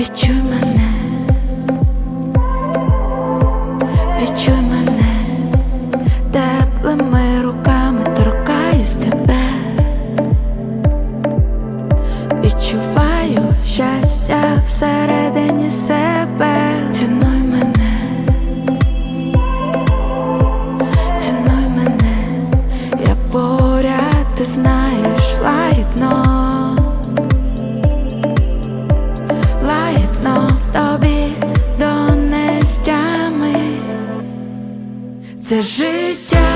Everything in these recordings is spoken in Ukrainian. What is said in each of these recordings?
Відчуй мене, відчуй мене, теплими руками торкаюсь тебе, відчуваю щастя всередині себе, цінуй мене, цінуй мене, я поряд, ти знаєш, Це життя,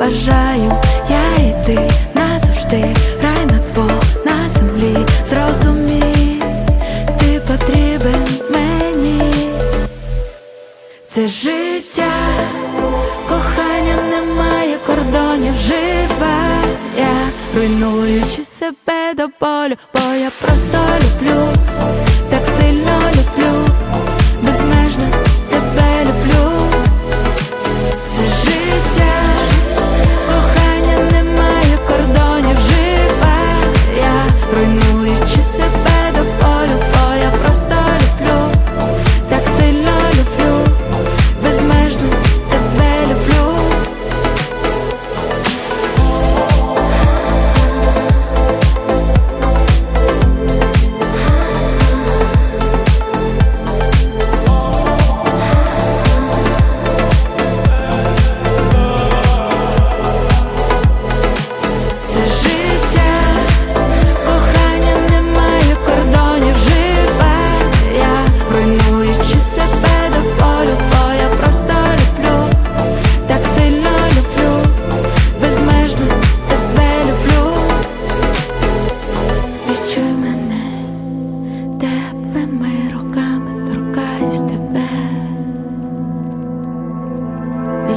бажаю я і ти назавжди, рай на двох на землі, зрозумій, ти потрібен мені, це життя, кохання немає кордонів, живе я, руйнуючи себе до болю, бо я просто люблю,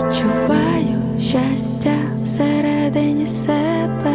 Відчуваю щастя всередині себе.